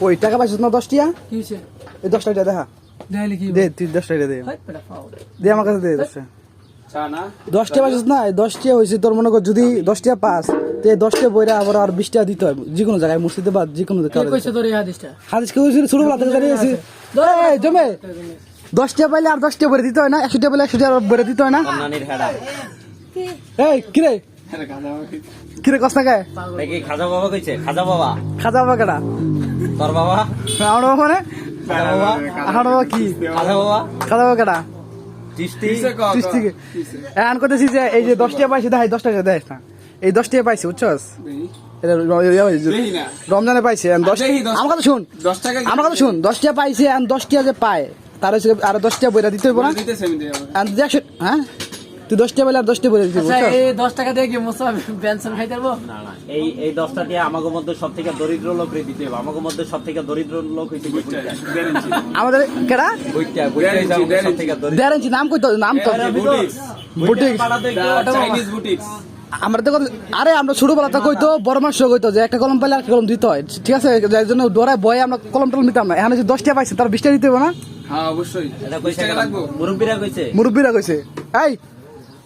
কই টাকা পাইছিস না দশ টিয়া এই দশ টাকা দেখা দে তুই দশ টাকা দে দে আমার কাছে দে দশ টাকা চা না? দশ টাকা পাইছিস না? দশ টাকা হয়েছে তোর মনে কর যদি দশ টাকা পাস তো এই দশ টাকা বইরা আবার আর বিশ টাকা দিতে হয়। যে কোনো জায়গায় মুর্শিদে বা যে কোনো কে কইছে তোর এই হাদিসটা? হাদিস কেউ ছোটবেলা থেকে জমে। দশ পাইলে আর দশ টাকা বইরে দিতে হয় না একশো টাকা পাইলে একশো টাকা বইরে দিতে হয় না। এই কিরে? কিরে কষ্ট কে? দেখি খাজা বাবা কইছে? খাজা বাবা। খাজা বাবা কেটা তোর বাবা? আমার বাবা মানে? খাজা বাবা? আমার বাবা কি? খাজা বাবা? খাজা বাবা এখন করতেছি যে এই যে পাইছে দেখাই দেখ না। এই পাইছে বুঝছস? না। রমজানে পাইছে আমার কথা শুন। আমার কথা শুন দশ টাকা পাইছে এখন দশ যে পায় তার হচ্ছে আর দশ টাকা বইরা দিতে হইব না? হ্যাঁ? তুই দশ টাকা পাইলে আর দশ টাকা বইরা দিতে হইব, আচ্ছা? এই দশ টাকা দিয়ে কি মোসা পেনশন খাইতে পারব না না এই এই দশটা দিয়ে আমাকে মধ্যে সব থেকে দরিদ্র লোক রে দিতে হবে। আমাকে মধ্যে সব থেকে দরিদ্র লোক হইছে কি আমাদের কেডা? বুইটা বুইটা সব থেকে দরিদ্র। ইঞ্চি নাম কইতো নাম তো। বুটিক চাইনিজ বুটিক্স আমরা তো আরে আমরা ছোটবেলা তো কইতো বড় মাস কইতো যে একটা কলম পাইলে একটা কলম দিতে হয়। ঠিক আছে যার জন্য ডোরায় বয়ে আমরা কলম টলম নিতাম না। এখন যে দশ টাকা পাইছে তার বিশ টাকা দিতে হবে না? হ্যাঁ অবশ্যই। মুরব্বিরা কইছে? মুরব্বীরা কইছে। এই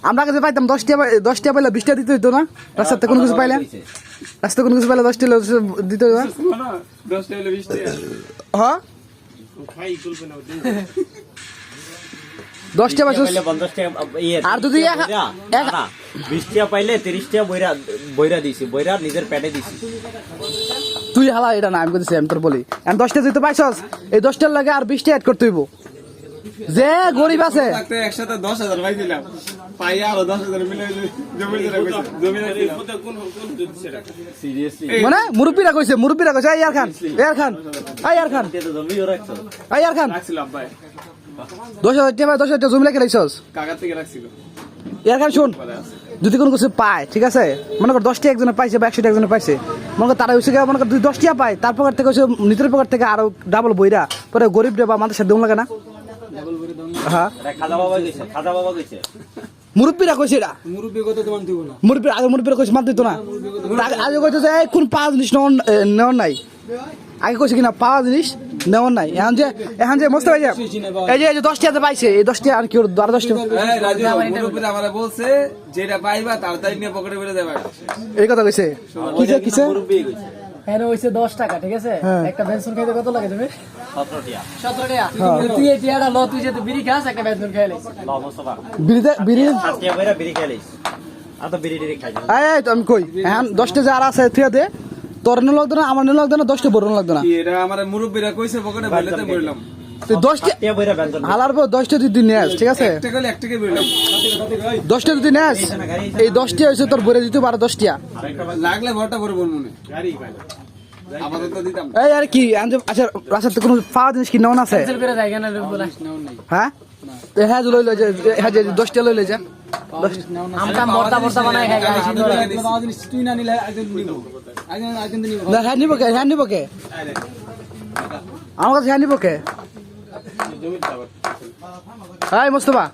আমরা কাছে পাইতাম দশ টাকা পাই- দশ টাকা পাইলে বিশ টাকা দিতে হইতো না? রাস্তাতে কোনো কিছু পাইলে। রাস্তাতে কোনো কিছু পাইলে দশ টাকা দিতে হইতো না? হ্যাঁ দশ টাকা আর যদি বিশ টাকা পাইলে তিরিশ টাকা বইরা বইরা দিছি। বইরা নিজের পেটে দিছি। তুই হালা এটা না আমি করতেছি আমি তোর বলি। আমি দশটা পাইছস এই দশটার লাগে আর বিশটা অ্যাড করতে হইব। যে গরিব আছে একসাথে দশ হাজার পাইছিলাম। মানে মুরব্বীরা কইছে মুরব্বীরা কইছে ইয়ার খান ইয়ার খান ইয়ার খান ইয়ার খান দশ হাজার টাকা দশ হাজার টাকা জমি রাখছস রাখছিল। ইয়ার খান শুন যদি কোনো কিছু পায় ঠিক আছে? মনে কর দশটি একজনে পাইছে বা একশোটা একজনে পাইছে। মনে কর তারা হচ্ছে মনে কর দুই দশটিয়া পায় তার পকেট থেকে হচ্ছে নিজের পকেট থেকে আরও ডাবল বইরা। পরে গরিব বা আমাদের সাথে লাগে না? হ্যাঁ। খাজা বাবা কইছে খাজা বাবা কইছে। মুরব্বীরা কইছে এটা মুরব্বী কত তোমার দিব না। মুরব্বী আগে মুরব্বীরা কইছে মাত দিত না। আগে- কইছে যে এই কোন পাওয়া জিনিস নেওয়ার নাই। আগে কইছে কিনা পাওয়া জিনিস নেওয়ার নাই। এখন যে এখন যে মস্ত ভাই যে এই যে দশটি হাতে পাইছে এই দশটি আর কি ওর আর দশটি? আমারে বলছে যেটা পাইবা তাড়াতাড়ি নিয়ে পকেটে বেড়ে দেবা। এই কথা কইছে? কিসে কিসে? এখানে হইছে দশ টাকা ঠিক আছে? হ্যাঁ। একটা পেনশন খাইতে কত লাগে তুমি? সতেরো টিয়া। সতেরো টাকা তুই এই টিয়াটা ল তুই যেহেতু বিড়ি খাস একটা পেনশন খাইলে ল মোস্তফা। বিড়িতে বিড়ি সাত টিয়া বইরা বিড়ি খাইলিস আর তো বিড়ি টিড়ি খাই না। এই এই তো আমি কই এখন দশটা যে আর আছে থিয়াতে তোর নে লাগতো না আমার নে লাগতো না দশটা বড় লাগতো না। এটা আমার মুরব্বীরা কইছে পকেটে বেড়েতে বললাম দশটা দশটা তুই নেস ঠিক আছে? দশটা নেস এই দশটা হয়েছে তোর বলে দিতে পারো দশটিয়া লাগলে ভরটা ভরবো মনে এই আর কি এখন যে- আচ্ছা রাস্তাতে কোনো পাওয়া জিনিস কি নেওয়া আছে? হ্যাঁ? হ্যাঁ যে লই লই যে হ্যাঁ যে দশটা লই লই যা আমরা হ্যাঁ হ্যাঁ কাছে হ্যাঁ নিব কে? হাই মোস্তফা।